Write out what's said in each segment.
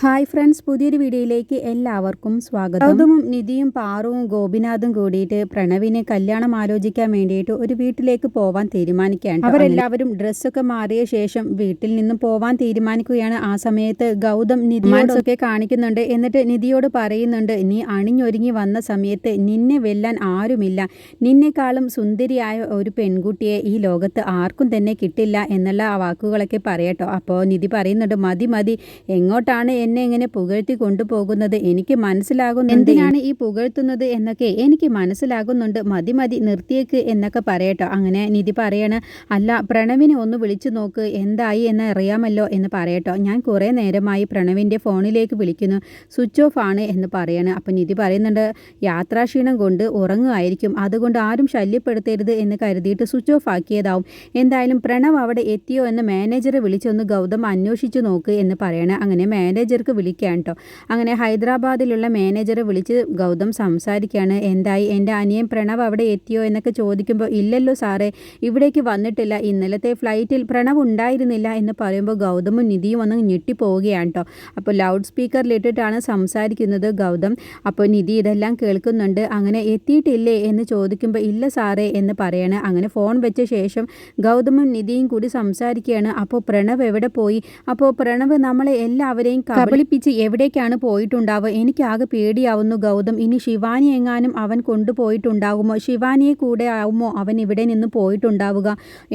Hi friends പുതിയൊരു വീഡിയോയിലേക്ക് എല്ലാവർക്കും സ്വാഗതം. ഗൗതമും നിധിയും പാറുവും ഗോപിനാഥും കൂടിയിട്ട് പ്രണവിനെ കല്യാണം ആലോചിക്കാൻ വേണ്ടിയിട്ട് ഒരു വീട്ടിലേക്ക് പോവാൻ തീരുമാനിക്കുകയാണ്. അവരെല്ലാവരും ഡ്രസ്സൊക്കെ മാറിയ ശേഷം വീട്ടിൽ നിന്നും പോവാൻ തീരുമാനിക്കുകയാണ്. ആ സമയത്ത് ഗൗതം നിധിയോടൊക്കെ കാണിക്കുന്നുണ്ട്. എന്നിട്ട് നിധിയോട് പറയുന്നുണ്ട് നീ അണിഞ്ഞൊരുങ്ങി വന്ന സമയത്ത് നിന്നെ വെല്ലാൻ ആരുമില്ല. നിന്നെക്കാളും സുന്ദരിയായ ഒരു പെൺകുട്ടിയെ ഈ ലോകത്ത് ആർക്കും തന്നെ കിട്ടില്ല എന്നുള്ള വാക്കുകളൊക്കെ പറയട്ടോ. അപ്പോൾ നിധി പറയുന്നുണ്ട് മതി മതി. എങ്ങോട്ടാണ് എന്നെ ഇങ്ങനെ പുകഴ്ത്തി കൊണ്ടുപോകുന്നത് എനിക്ക് മനസ്സിലാകുന്നു എന്തിനാണ് ഈ പുകഴ്ത്തുന്നത് എന്നൊക്കെ എനിക്ക് മനസ്സിലാകുന്നുണ്ട്. മതി മതി നിർത്തിയേക്ക് എന്നൊക്കെ പറയട്ടോ. അങ്ങനെ നിധി പറയണ അല്ല പ്രണവിനെ ഒന്ന് വിളിച്ചു നോക്ക്. എന്തായി എന്ന് അറിയാമല്ലോ എന്ന് പറയട്ടോ. ഞാൻ കുറേ നേരമായി പ്രണവിന്റെ ഫോണിലേക്ക് വിളിക്കുന്നു. സ്വിച്ച് ഓഫ് ആണ് എന്ന് പറയണം. അപ്പം നിധി പറയുന്നുണ്ട് യാത്രാക്ഷീണം കൊണ്ട് ഉറങ്ങുമായിരിക്കും. അതുകൊണ്ട് ആരും ശല്യപ്പെടുത്തരുത് എന്ന് കരുതിയിട്ട് സ്വിച്ച് ഓഫ് ആക്കിയതാവും. എന്തായാലും പ്രണവ് അവിടെ എത്തിയോ എന്ന് മാനേജറെ വിളിച്ചൊന്ന് ഗൗതം അന്വേഷിച്ചു നോക്ക് എന്ന് പറയണം. അങ്ങനെ മാനേജർക്ക് വിളിക്കാൻ കേട്ടോ അങ്ങനെ ഹൈദരാബാദിലുള്ള മാനേജറെ വിളിച്ച് ഗൗതം സംസാരിക്കുകയാണ്. എന്തായി? എന്റെ അനിയൻ പ്രണവ് അവിടെ എത്തിയോ എന്നൊക്കെ ചോദിക്കുമ്പോൾ ഇല്ലല്ലോ സാറേ ഇവിടേക്ക് വന്നിട്ടില്ല. ഇന്നലത്തെ ഫ്ലൈറ്റിൽ പ്രണവ് ഉണ്ടായിരുന്നില്ല എന്ന് പറയുമ്പോൾ ഗൗതമും നിധിയും ഒന്ന് ഞെട്ടിപ്പോവുകയാണ് കേട്ടോ അപ്പോൾ ലൗഡ് സ്പീക്കറിലിട്ടിട്ടാണ് സംസാരിക്കുന്നത് ഗൗതം. അപ്പോൾ നിധി ഇതെല്ലാം കേൾക്കുന്നുണ്ട്. അങ്ങനെ എത്തിയിട്ടില്ലേ എന്ന് ചോദിക്കുമ്പോൾ ഇല്ല സാറേ എന്ന് പറയാണ്. അങ്ങനെ ഫോൺ വെച്ച ശേഷം ഗൗതമും നിധിയും കൂടി സംസാരിക്കുകയാണ്. അപ്പോൾ പ്രണവ് എവിടെ പോയി? അപ്പോൾ പ്രണവ് നമ്മളെ എല്ലാവരെയും കബളിപ്പിച്ച് എവിടേക്കാണ് പോയിട്ടുണ്ടാവുക? എനിക്കാകെ പേടിയാവുന്നു ഗൗതം. ഇനി ശിവാനി എങ്ങാനും അവൻ കൊണ്ടുപോയിട്ടുണ്ടാകുമോ ശിവാനിയെ കൂടെ ആവുമോ അവൻ ഇവിടെ നിന്ന് പോയിട്ടുണ്ടാവുക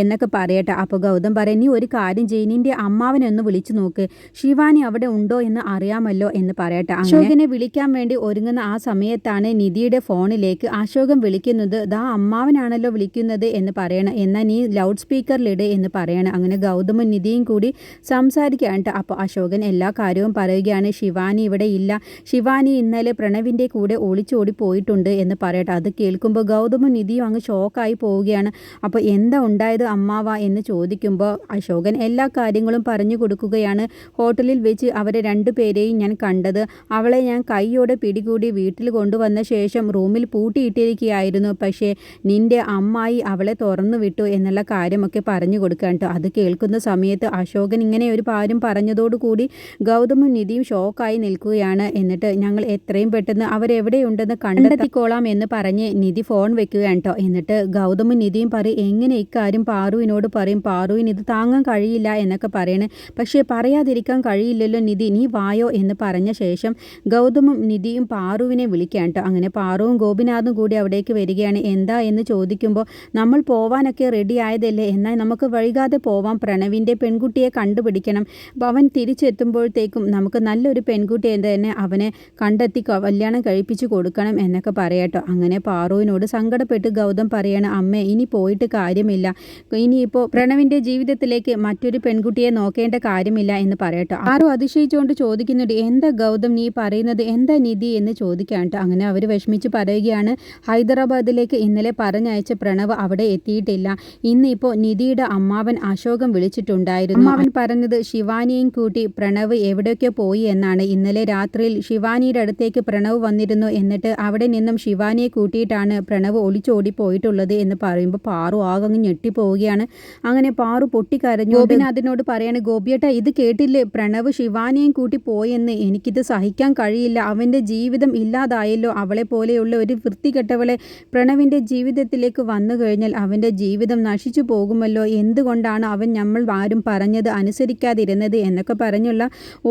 എന്നൊക്കെ പറയട്ടെ. അപ്പോൾ ഗൗതം പറയും നീ ഒരു കാര്യം ചെയ്യും നിന്റെ അമ്മാവനെ ഒന്ന് വിളിച്ചു നോക്ക്. ശിവാനി അവിടെ ഉണ്ടോ എന്ന് അറിയാമല്ലോ എന്ന് പറയട്ടെ. അശോകനെ വിളിക്കാൻ വേണ്ടി ഒരുങ്ങുന്ന ആ സമയത്താണ് നിധിയുടെ ഫോണിലേക്ക് അശോകൻ വിളിക്കുന്നത്. ദാ അമ്മാവനാണല്ലോ വിളിക്കുന്നത് എന്ന് പറയണം. എന്നാൽ നീ ലൗഡ് സ്പീക്കറിലിട് എന്ന് പറയണം. അങ്ങനെ ഗൗതമും നിധിയും കൂടി സംസാരിക്കാനിട്ട് അപ്പോൾ അശോകൻ എല്ലാ കാര്യവും പറയുകയാണ് ശിവാനി ഇവിടെ ഇല്ല. ശിവാനി ഇന്നലെ പ്രണവിന്റെ കൂടെ ഒളിച്ചോടി പോയിട്ടുണ്ട് എന്ന് പറയട്ടെ. അത് കേൾക്കുമ്പോൾ ഗൗതമും നിധിയും അങ്ങ് ഷോക്കായി പോവുകയാണ്. അപ്പോൾ എന്താ ഉണ്ടായത് അമ്മാവ എന്ന് ചോദിക്കുമ്പോൾ അശോകൻ എല്ലാ കാര്യങ്ങളും പറഞ്ഞു കൊടുക്കുകയാണ്. ഹോട്ടലിൽ വെച്ച് അവരെ രണ്ടുപേരെയും ഞാൻ കണ്ടത്. അവളെ ഞാൻ കൈയോടെ പിടികൂടി വീട്ടിൽ കൊണ്ടുവന്ന ശേഷം റൂമിൽ പൂട്ടിയിട്ടിരിക്കുകയായിരുന്നു. പക്ഷേ നിന്റെ അമ്മായി അവളെ തുറന്നു വിട്ടു എന്നുള്ള കാര്യമൊക്കെ പറഞ്ഞു കൊടുക്കാൻ അത് കേൾക്കുന്ന സമയത്ത് അശോകൻ ഇങ്ങനെ ഒരു കാര്യം പറഞ്ഞതോടുകൂടി ഗൗതമും നിധിയും ഷോക്കായി നിൽക്കുകയാണ്. എന്നിട്ട് ഞങ്ങൾ എത്രയും പെട്ടെന്ന് അവരെവിടെയുണ്ടെന്ന് കണ്ടെത്തിക്കോളാം എന്ന് പറഞ്ഞ് നിധി ഫോൺ വെക്കുകയാണ് കേട്ടോ. എന്നിട്ട് ഗൗതമും നിധിയും പറയും എങ്ങനെ ഇക്കാര്യം പാറുവിനോട് പറയും? പാറുവിന് ഇത് താങ്ങാൻ കഴിയില്ല എന്നൊക്കെ പറയണേ. പക്ഷേ പറയാതിരിക്കാൻ കഴിയില്ലല്ലോ നിധി നീ വായോ? എന്ന് പറഞ്ഞ ശേഷം ഗൗതമും നിധിയും പാറുവിനെ വിളിക്കാൻ കേട്ടോ. അങ്ങനെ പാറുവും ഗോപിനാഥും കൂടി അവിടേക്ക് വരികയാണ്. എന്താ? എന്ന് ചോദിക്കുമ്പോൾ നമ്മൾ പോവാനൊക്കെ റെഡി ആയതല്ലേ? എന്നാൽ നമുക്ക് വൈകാതെ പോവാം. പ്രണവിന്റെ പെൺകുട്ടിയെ കണ്ടുപിടിക്കണം. അവൻ തിരിച്ചെത്തുമ്പോഴത്തേക്കും നമുക്ക് നല്ലൊരു പെൺകുട്ടി തന്നെ അവനെ കണ്ടെത്തി കല്യാണം കഴിപ്പിച്ചു കൊടുക്കണം എന്നൊക്കെ പറയട്ടോ അങ്ങനെ പാറുവിനോട് സങ്കടപ്പെട്ട് ഗൗതം പറയണം അമ്മേ ഇനി പോയിട്ട് കാര്യമില്ല. ഇനിയിപ്പോൾ പ്രണവിന്റെ ജീവിതത്തിലേക്ക് മറ്റൊരു പെൺകുട്ടിയെ നോക്കേണ്ട കാര്യമില്ല എന്ന് പറയട്ടോ ആരോ അതിശയിച്ചുകൊണ്ട് ചോദിക്കുന്നുണ്ട് എന്താ ഗൗതം നീ പറയുന്നത്? എന്താ നിധി എന്ന് ചോദിക്കാൻ അങ്ങനെ അവർ വിഷമിച്ച് പറയുകയാണ് ഹൈദരാബാദിലേക്ക് ഇന്നലെ പറഞ്ഞയച്ച പ്രണവ് അവിടെ എത്തിയിട്ടില്ല. ഇന്ന് ഇപ്പോൾ നിധിയുടെ അമ്മാവൻ അശോകം വിളിച്ചിട്ടുണ്ടായിരുന്നു. അമ്മാവൻ പറഞ്ഞത് ശിവാനിയും കൂട്ടി പ്രണവ് എവിടെയൊക്കെ പോയി എന്നാണ് ഇന്നലെ രാത്രിയിൽ ശിവാനിയുടെ അടുത്തേക്ക് പ്രണവ് വന്നിരുന്നു. എന്നിട്ട് അവിടെ നിന്നും ശിവാനിയെ കൂട്ടിയിട്ടാണ് പ്രണവ് ഒളിച്ചോടി പോയിട്ടുള്ളത് എന്ന് പറയുമ്പോൾ പാറു ആകങ്ങ് ഞെട്ടിപ്പോവുകയാണ്. അങ്ങനെ പാറു പൊട്ടിക്കരഞ്ഞു അതിനോട് പറയാണ് ഗോപിയേട്ട ഇത് കേട്ടില്ലേ? പ്രണവ് ശിവാനിയും കൂട്ടി പോയെന്ന്. എനിക്കിത് സഹിക്കാൻ കഴിയില്ല. അവന്റെ ജീവിതം ഇല്ലാതായല്ലോ. അവളെ പോലെയുള്ള ഒരു വൃത്തികെട്ടവളെ പ്രണവിന്റെ ജീവിതത്തിലേക്ക് വന്നു കഴിഞ്ഞാൽ അവന്റെ ജീവിതം നശിച്ചു പോകുമല്ലോ. എന്തുകൊണ്ടാണ് അവൻ നമ്മൾ ആരും പറഞ്ഞത് അനുസരിക്കാതിരുന്നത്? എന്നൊക്കെ പറഞ്ഞുള്ള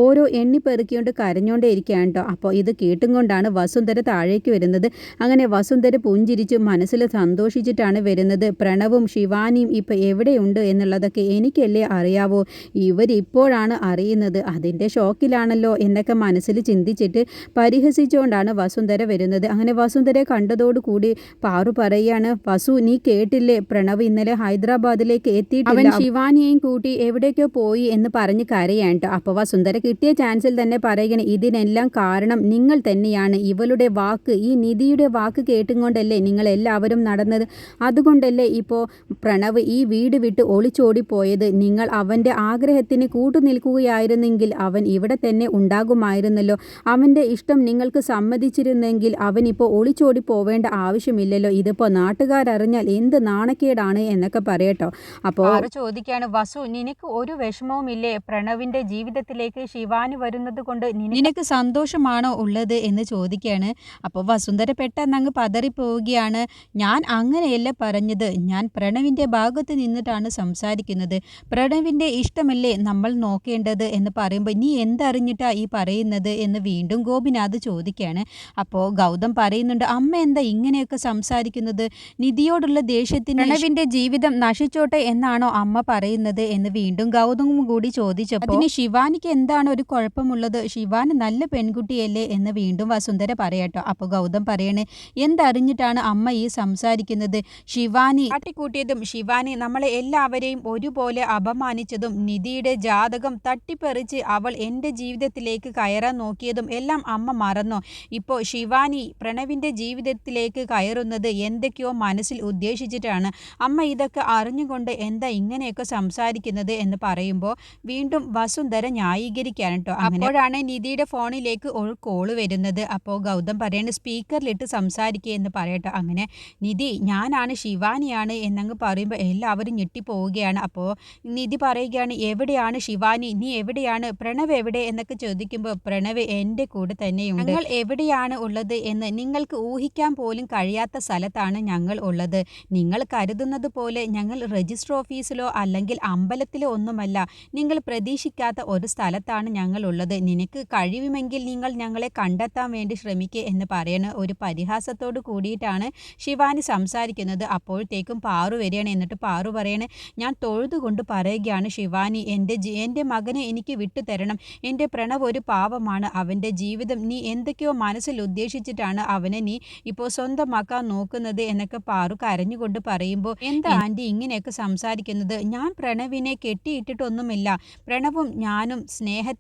ഓരോ എണ്ണി പെറുക്കിയോണ്ട് കരഞ്ഞോണ്ടേ ഇരിക്കുകയാണ് കേട്ടോ അപ്പോൾ ഇത് കേട്ടും കൊണ്ടാണ് വസുന്ധര താഴേക്ക് വരുന്നത്. അങ്ങനെ വസുന്ധര പുഞ്ചിരിച്ച് മനസ്സിൽ സന്തോഷിച്ചിട്ടാണ് വരുന്നത്. പ്രണവും ശിവാനിയും ഇപ്പോൾ എവിടെയുണ്ട് എന്നുള്ളതൊക്കെ എനിക്കല്ലേ അറിയാവോ. ഇവരിപ്പോഴാണ് അറിയുന്നത്. അതിന്റെ ഷോക്കിലാണല്ലോ എന്നൊക്കെ മനസ്സിൽ ചിന്തിച്ചിട്ട് പരിഹസിച്ചുകൊണ്ടാണ് വസുന്ധര വരുന്നത്. അങ്ങനെ വസുന്ധരയെ കണ്ടതോടുകൂടി പാറു പറയുകയാണ് വസു നീ കേട്ടില്ലേ? പ്രണവ് ഇന്നലെ ഹൈദരാബാദിലേക്ക് എത്തിയിട്ട് അവൻ ശിവാനിയെയും കൂട്ടി എവിടേക്കോ പോയി എന്ന് പറഞ്ഞ് കരയാണ് കേട്ടോ അപ്പോൾ വസുന്ധര കിട്ടിയ ചാൻസിൽ തന്നെ പറയുകയാണ് ഇതിനെല്ലാം കാരണം നിങ്ങൾ തന്നെയാണ്. ഇവളുടെ വാക്ക് ഈ നിധിയുടെ വാക്ക് കേട്ടുകൊണ്ടല്ലേ നിങ്ങൾ എല്ലാവരും നടന്നത്. അതുകൊണ്ടല്ലേ ഇപ്പോൾ പ്രണവ് ഈ വീട് വിട്ട് ഒളിച്ചോടിപ്പോയത്. നിങ്ങൾ അവന്റെ ആഗ്രഹത്തിന് കൂട്ടുനിൽക്കുകയായിരുന്നെങ്കിൽ അവൻ ഇവിടെ തന്നെ ഉണ്ടാകുമായിരുന്നല്ലോ. അവന്റെ ഇഷ്ടം നിങ്ങൾക്ക് സമ്മതിച്ചിരുന്നെങ്കിൽ അവൻ ഇപ്പോൾ ഒളിച്ചോടി പോവേണ്ട ആവശ്യമില്ലല്ലോ. ഇതിപ്പോൾ നാട്ടുകാരറിഞ്ഞാൽ എന്ത് നാണക്കേടാണ് എന്നൊക്കെ പറയട്ടോ. അപ്പോൾ ചോദിക്കുകയാണ് വസു നിനക്ക് ഒരു വിഷമവും ഇല്ലേ പ്രണവിന്റെ ജീവിതത്തിലേക്ക് ശിവ ശിവാനി വരുന്നത് കൊണ്ട് നിനക്ക് സന്തോഷമാണോ ഉള്ളത് എന്ന് ചോദിക്കുകയാണ്. അപ്പോൾ വസുന്ധര പെട്ടെന്ന് അങ്ങ് പതറിപ്പോവുകയാണ്. ഞാൻ അങ്ങനെയല്ല പറഞ്ഞത്. ഞാൻ പ്രണവിന്റെ ഭാഗത്ത് നിന്നിട്ടാണ് സംസാരിക്കുന്നത്. പ്രണവിന്റെ ഇഷ്ടമല്ലേ നമ്മൾ നോക്കേണ്ടത് എന്ന് പറയുമ്പോൾ നീ എന്തറിഞ്ഞിട്ടാ ഈ പറയുന്നത് എന്ന് വീണ്ടും ഗോപിനാഥ് ചോദിക്കുകയാണ്. അപ്പോൾ ഗൗതം പറയുന്നുണ്ട് അമ്മ എന്താ ഇങ്ങനെയൊക്കെ സംസാരിക്കുന്നത്? നിധിയോടുള്ള ദേഷ്യത്തിന് പ്രണവിന്റെ ജീവിതം നശിച്ചോട്ടെ എന്നാണോ അമ്മ പറയുന്നത്? എന്ന് വീണ്ടും ഗൗതമും കൂടി ചോദിച്ചപ്പോൾ അതിന് ശിവാനിക്ക് എന്താണ് ഒരു കുഴപ്പമുള്ളത്. ശിവാൻ നല്ല പെൺകുട്ടിയല്ലേ എന്ന് വീണ്ടും വസുന്ധര പറയട്ടോ. അപ്പോൾ ഗൗതം പറയണേ എന്തറിഞ്ഞിട്ടാണ് അമ്മ ഈ സംസാരിക്കുന്നത്? ശിവാനി കാട്ടിക്കൂട്ടിയതും ശിവാനി നമ്മളെ എല്ലാവരെയും ഒരുപോലെ അപമാനിച്ചതും നിധിയുടെ ജാതകം തട്ടിപ്പറിച്ച് അവൾ എന്റെ ജീവിതത്തിലേക്ക് കയറാൻ നോക്കിയതും എല്ലാം അമ്മ മറന്നോ? ഇപ്പോൾ ശിവാനി പ്രണവിന്റെ ജീവിതത്തിലേക്ക് കയറുന്നത് എന്തൊക്കെയോ മനസ്സിൽ ഉദ്ദേശിച്ചിട്ടാണ്. അമ്മ ഇതൊക്കെ അറിഞ്ഞുകൊണ്ട് എന്താ ഇങ്ങനെയൊക്കെ സംസാരിക്കുന്നത്? എന്ന് പറയുമ്പോൾ വീണ്ടും വസുന്ധര ന്യായീകരിക്കാൻ കേട്ടോ. അപ്പോഴാണ് നിധിയുടെ ഫോണിലേക്ക് ഒരു കോൾ വരുന്നത്. അപ്പോൾ ഗൗതം പറയുന്നത് സ്പീക്കറിലിട്ട് സംസാരിക്കുക എന്ന് പറയട്ടോ. അങ്ങനെ നിധി ഞാനാണ് ശിവാനിയാണ് എന്നങ്ങ് പറയുമ്പോൾ എല്ലാവരും ഞെട്ടിപ്പോവുകയാണ്. അപ്പോൾ നിധി പറയുകയാണ് എവിടെയാണ് ശിവാനി? നീ എവിടെയാണ്? പ്രണവ് എവിടെ? എന്നൊക്കെ ചോദിക്കുമ്പോൾ പ്രണവ് എന്റെ കൂടെ തന്നെയുണ്ട്. ഞങ്ങൾ എവിടെയാണ് ഉള്ളത്? എന്ന് നിങ്ങൾക്ക് ഊഹിക്കാൻ പോലും കഴിയാത്ത സ്ഥലത്താണ് ഞങ്ങൾ ഉള്ളത്. നിങ്ങൾ കരുതുന്നത് പോലെ ഞങ്ങൾ രജിസ്റ്റർ ഓഫീസിലോ അല്ലെങ്കിൽ അമ്പലത്തിലോ ഒന്നുമല്ല. നിങ്ങൾ പ്രതീക്ഷിക്കാത്ത ഒരു സ്ഥലത്താണ് ഞങ്ങൾ ഉള്ളത് നിനക്ക് കഴിയുമെങ്കിൽ നിങ്ങൾ ഞങ്ങളെ കണ്ടെത്താൻ വേണ്ടി ശ്രമിക്കുക എന്ന് പറയണ ഒരു പരിഹാസത്തോട് കൂടിയിട്ടാണ് ശിവാനി സംസാരിക്കുന്നത്. അപ്പോഴത്തേക്കും പാറു വരികയാണ്. എന്നിട്ട് പാറു പറയണ ഞാൻ തൊഴുതുകൊണ്ട് പറയുകയാണ് ശിവാനി എന്റെ എന്റെ മകനെ എനിക്ക് വിട്ടു തരണം. എന്റെ പ്രണവ് ഒരു പാവമാണ്. അവന്റെ ജീവിതം നീ എന്തൊക്കെയോ മനസ്സിൽ ഉദ്ദേശിച്ചിട്ടാണ് അവനെ നീ ഇപ്പോൾ സ്വന്തമാക്കാൻ നോക്കുന്നത് എന്നൊക്കെ പാറു കരഞ്ഞുകൊണ്ട് പറയുമ്പോൾ എന്താ ആന്റി ഇങ്ങനെയൊക്കെ സംസാരിക്കുന്നത്? ഞാൻ പ്രണവിനെ കെട്ടിയിട്ടിട്ടൊന്നുമില്ല. പ്രണവും ഞാനും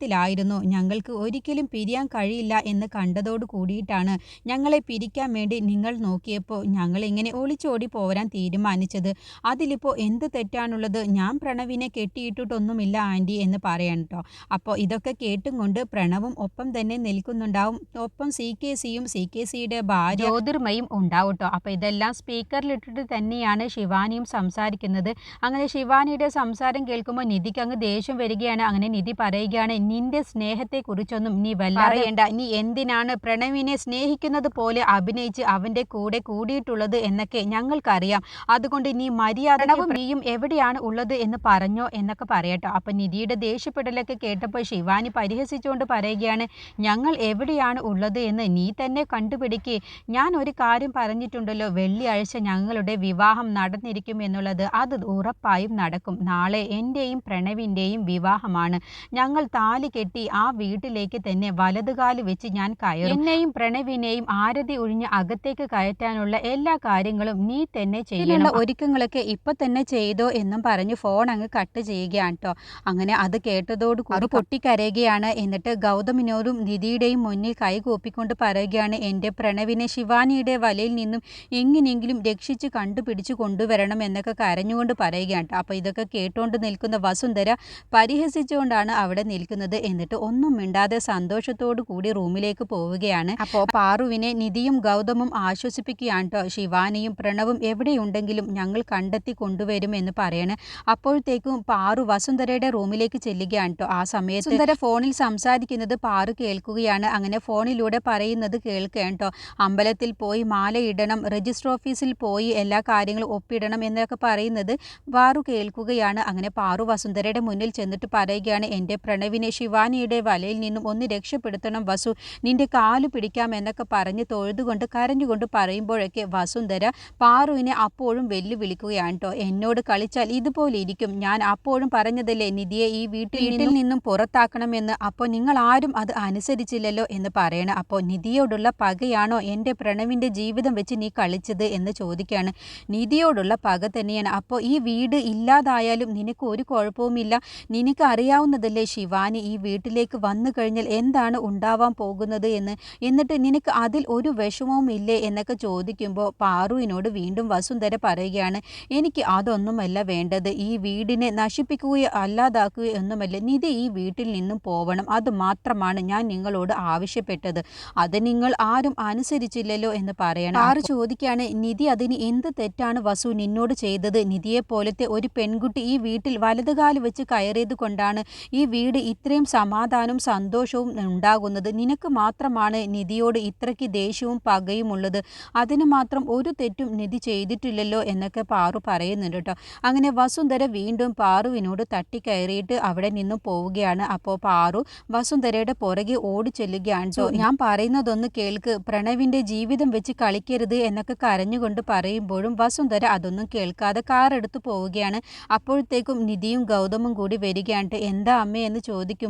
സ്നേഹത്തിലായിരുന്നു ഞങ്ങൾക്ക് ഒരിക്കലും പിരിയാൻ കഴിയില്ല എന്ന് കണ്ടതോട് കൂടിയിട്ടാണ് ഞങ്ങളെ പിരിക്കാൻ വേണ്ടി നിങ്ങൾ നോക്കിയപ്പോൾ ഞങ്ങൾ ഇങ്ങനെ ഒളിച്ചോടി പോരാൻ തീരുമാനിച്ചത്. അതിലിപ്പോൾ എന്ത് തെറ്റാണുള്ളത്? ഞാൻ പ്രണവിനെ കെട്ടിയിട്ടിട്ടൊന്നുമില്ല ആന്റി എന്ന് പറയാൻ കേട്ടോ അപ്പോൾ ഇതൊക്കെ കേട്ടും കൊണ്ട് പ്രണവും ഒപ്പം തന്നെ നിൽക്കുന്നുണ്ടാവും. ഒപ്പം സി കെ സിയും സി കെ സിയുടെ ഭാര്യ ജ്യോതിർമയും ഉണ്ടാവും കേട്ടോ അപ്പോൾ ഇതെല്ലാം സ്പീക്കറിലിട്ടിട്ട് തന്നെയാണ് ശിവാനിയും സംസാരിക്കുന്നത്. അങ്ങനെ ശിവാനിയുടെ സംസാരം കേൾക്കുമ്പോൾ നിധിക്ക് അങ്ങ് ദേഷ്യം വരികയാണ്. അങ്ങനെ നിധി പറയുകയാണ് നിന്റെ സ്നേഹത്തെക്കുറിച്ചൊന്നും നീ വല്ല അറിയണ്ട നീ എന്തിനാണ് പ്രണവിനെ സ്നേഹിക്കുന്നത് പോലെ അഭിനയിച്ച് അവന്റെ കൂടെ കൂടിയിട്ടുള്ളത് എന്നൊക്കെ ഞങ്ങൾക്കറിയാം. അതുകൊണ്ട് നീ മര്യാദ നീയും എവിടെയാണ് ഉള്ളത് എന്ന് പറഞ്ഞോ എന്നൊക്കെ പറയട്ടോ. അപ്പം നിധിയുടെ ദേഷ്യപ്പെടലൊക്കെ കേട്ടപ്പോൾ ശിവാനി പരിഹസിച്ചുകൊണ്ട് പറയുകയാണ് ഞങ്ങൾ എവിടെയാണ് ഉള്ളത് എന്ന് നീ തന്നെ കണ്ടുപിടിക്കുക ഞാൻ ഒരു കാര്യം പറഞ്ഞിട്ടുണ്ടല്ലോ വെള്ളിയാഴ്ച ഞങ്ങളുടെ വിവാഹം നടന്നിരിക്കും എന്നുള്ളത്. അത് ഉറപ്പായും നടക്കും. നാളെ എന്റെയും പ്രണവിന്റെയും വിവാഹമാണ്. ഞങ്ങൾ താലി കെട്ടി ആ വീട്ടിലേക്ക് തന്നെ വലതുകാൽ വെച്ച് ഞാൻ കയറും. എന്നെയും പ്രണവിനെയും ആരതി ഒഴിഞ്ഞ് അകത്തേക്ക് കയറ്റാനുള്ള എല്ലാ കാര്യങ്ങളും നീ തന്നെ ചെയ്യണം. ഒരുക്കങ്ങളൊക്കെ ഇപ്പൊ തന്നെ ചെയ്തോ എന്നും പറഞ്ഞ് ഫോൺ അങ്ങ് കട്ട് ചെയ്യുകയാണ് കേട്ടോ അങ്ങനെ അത് കേട്ടതോട് കൂടി പൊട്ടിക്കരയുകയാണ്. എന്നിട്ട് ഗൗതമിനോടും നിധിയുടെയും മുന്നിൽ കൈകൂപ്പിക്കൊണ്ട് പറയുകയാണ് എന്റെ പ്രണവിനെ ശിവാനിയുടെ വലയിൽ നിന്നും എങ്ങനെയെങ്കിലും രക്ഷിച്ച് കണ്ടുപിടിച്ച് കൊണ്ടുവരണം എന്നൊക്കെ കരഞ്ഞുകൊണ്ട് പറയുകയാണ് അപ്പോൾ ഇതൊക്കെ കേട്ടുകൊണ്ട് നിൽക്കുന്ന വസുന്ധര പരിഹസിച്ചുകൊണ്ടാണ് അവിടെ നിൽക്കുന്നത്. എന്നിട്ട് ഒന്നും മിണ്ടാതെ സന്തോഷത്തോടു കൂടി റൂമിലേക്ക് പോവുകയാണ്. അപ്പോൾ പാറുവിനെ നിധിയും ഗൗതമും ആശ്വസിപ്പിക്കുകയാണ് കേട്ടോ ശിവാനിയും പ്രണവും എവിടെയുണ്ടെങ്കിലും ഞങ്ങൾ കണ്ടെത്തി കൊണ്ടുവരും എന്ന് പറയണ്. അപ്പോഴത്തേക്കും പാറു വസുന്ധരയുടെ റൂമിലേക്ക് ചെല്ലുകയാണ് കേട്ടോ ആ സമയത്ത് സുന്ദര ഫോണിൽ സംസാരിക്കുന്നത് പാറു കേൾക്കുകയാണ്. അങ്ങനെ ഫോണിലൂടെ പറയുന്നത് കേൾക്കുകയാണ് കേട്ടോ അമ്പലത്തിൽ പോയി മാലയിടണം രജിസ്റ്റർ ഓഫീസിൽ പോയി എല്ലാ കാര്യങ്ങളും ഒപ്പിടണം എന്നൊക്കെ പറയുന്നത് പാറു കേൾക്കുകയാണ്. അങ്ങനെ പാറു വസുന്ധരയുടെ മുന്നിൽ ചെന്നിട്ട് പറയുകയാണ് എന്റെ പ്രണവിനെ ശിവാനിയുടെ വലയിൽ നിന്നും ഒന്ന് രക്ഷപ്പെടുത്തണം വസു നിന്റെ കാൽ പിടിക്കാം എന്നൊക്കെ പറഞ്ഞ് തൊഴുതുകൊണ്ട് കരഞ്ഞുകൊണ്ട് പറയുമ്പോഴൊക്കെ വസുന്ധര പാറുവിനെ അപ്പോഴും വെല്ലുവിളിക്കുകയാണ് കേട്ടോ എന്നോട് കളിച്ചാൽ ഇതുപോലെ ഇരിക്കും. ഞാൻ അപ്പോഴും പറഞ്ഞതല്ലേ നിധിയെ ഈ വീട്ടിൽ വീട്ടിൽ നിന്നും പുറത്താക്കണമെന്ന്. അപ്പോൾ നിങ്ങൾ ആരും അത് അനുസരിച്ചില്ലല്ലോ എന്ന് പറയണം. അപ്പോൾ നിധിയോടുള്ള പകയാണോ എന്റെ പ്രണവിന്റെ ജീവിതം വെച്ച് നീ കളിച്ചത് എന്ന് ചോദിക്കുകയാണ് നിധിയോടുള്ള പക തന്നെയാണ്. അപ്പോൾ ഈ വീട് ഇല്ലാതായാലും നിനക്ക് ഒരു കുഴപ്പവുമില്ല. നിനക്ക് അറിയാവുന്നതല്ലേ ശിവാനി ഈ വീട്ടിലേക്ക് വന്നു കഴിഞ്ഞാൽ എന്താണ് ഉണ്ടാവാൻ പോകുന്നത് എന്ന്? എന്നിട്ട് നിനക്ക് അതിൽ ഒരു വിഷമവും ഇല്ലേ എന്നൊക്കെ ചോദിക്കുമ്പോൾ പാറുവിനോട് വീണ്ടും വസുന്ധര പറയുകയാണ് എനിക്ക് അതൊന്നുമല്ല വേണ്ടത്. ഈ വീടിനെ നശിപ്പിക്കുകയോ അല്ലാതാക്കുകയോ ഒന്നുമല്ല. നിധി ഈ വീട്ടിൽ നിന്നും പോവണം. അത് മാത്രമാണ് ഞാൻ നിങ്ങളോട് ആവശ്യപ്പെട്ടത്. അത് നിങ്ങൾ ആരും അനുസരിച്ചില്ലല്ലോ എന്ന് പറയണം. ആറ് ചോദിക്കുകയാണ് നിധി അതിന് എന്ത് തെറ്റാണ് വസു നിന്നോട് ചെയ്തത്? നിധിയെ പോലത്തെ ഒരു പെൺകുട്ടി ഈ വീട്ടിൽ വലതുകാൽ വെച്ച് കയറിയത് കൊണ്ടാണ് ഈ വീട് ഇത്രയും സമാധാനവും സന്തോഷവും ഉണ്ടാകുന്നത് നിനക്ക് മാത്രമാണ്. നിധിയോട് ഇത്രയ്ക്ക് ദേഷ്യവും പകയും ഉള്ളത്. അതിന് മാത്രം ഒരു തെറ്റും നിധി ചെയ്തിട്ടില്ലല്ലോ എന്നൊക്കെ പാറു പറയുന്നുണ്ട് കേട്ടോ. അങ്ങനെ വസുന്ധര വീണ്ടും പാറുവിനോട് തട്ടിക്കയറിയിട്ട് അവിടെ നിന്നും പോവുകയാണ്. അപ്പോൾ പാറു വസുന്ധരയുടെ പുറകെ ഓടി ചെല്ലുകയാണ് സോ ഞാൻ പറയുന്നതൊന്ന് കേൾക്ക്. പ്രണവിന്റെ ജീവിതം വെച്ച് കളിക്കരുത് എന്നൊക്കെ കരഞ്ഞുകൊണ്ട് പറയുമ്പോഴും വസുന്ധര അതൊന്നും കേൾക്കാതെ കാർ എടുത്ത് പോവുകയാണ്. അപ്പോഴത്തേക്കും നിധിയും ഗൗതമും കൂടി വരികയാണ്. എന്താ അമ്മേ എന്ന്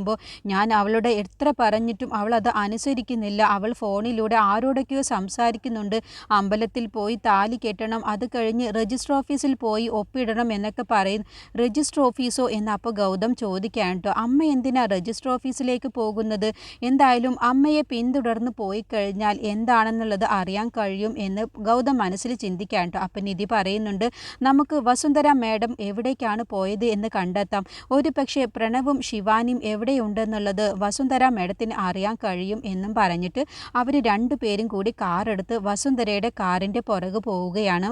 ചോദിക്കുമ്പോൾ ഞാൻ അവളുടെ എത്ര പറഞ്ഞിട്ടും അവൾ അത് അനുസരിക്കുന്നില്ല. അവൾ ഫോണിലൂടെ ആരോടൊക്കെയോ സംസാരിക്കുന്നുണ്ട്. അമ്പലത്തിൽ പോയി താലി കെട്ടണം. അത് കഴിഞ്ഞ് രജിസ്റ്റർ ഓഫീസിൽ പോയി ഒപ്പിടണം എന്നൊക്കെ പറയും. രജിസ്റ്റർ ഓഫീസോ എന്ന് അപ്പോൾ ഗൗതം ചോദിക്കാൻ കേട്ടോ. അമ്മ എന്തിനാ രജിസ്റ്റർ ഓഫീസിലേക്ക് പോകുന്നത്? എന്തായാലും അമ്മയെ പിന്തുടർന്ന് പോയി കഴിഞ്ഞാൽ എന്താണെന്നുള്ളത് അറിയാൻ കഴിയും എന്ന് ഗൗതം മനസ്സിൽ ചിന്തിക്കാൻ കേട്ടോ. അപ്പം നിധി പറയുന്നുണ്ട് നമുക്ക് വസുന്ധര മാഡം എവിടേക്കാണ് പോയത് എന്ന് കണ്ടെത്താം. ഒരു പക്ഷേ പ്രണവും ശിവാനിയും എവിടെയുണ്ടെന്നുള്ളത് വസുന്ധര മേഡത്തിന് അറിയാൻ കഴിയും എന്നും പറഞ്ഞിട്ട് അവർ രണ്ടു പേരും കൂടി കാറെടുത്ത് വസുന്ധരയുടെ കാറിന്റെ പുറകു പോവുകയാണ്.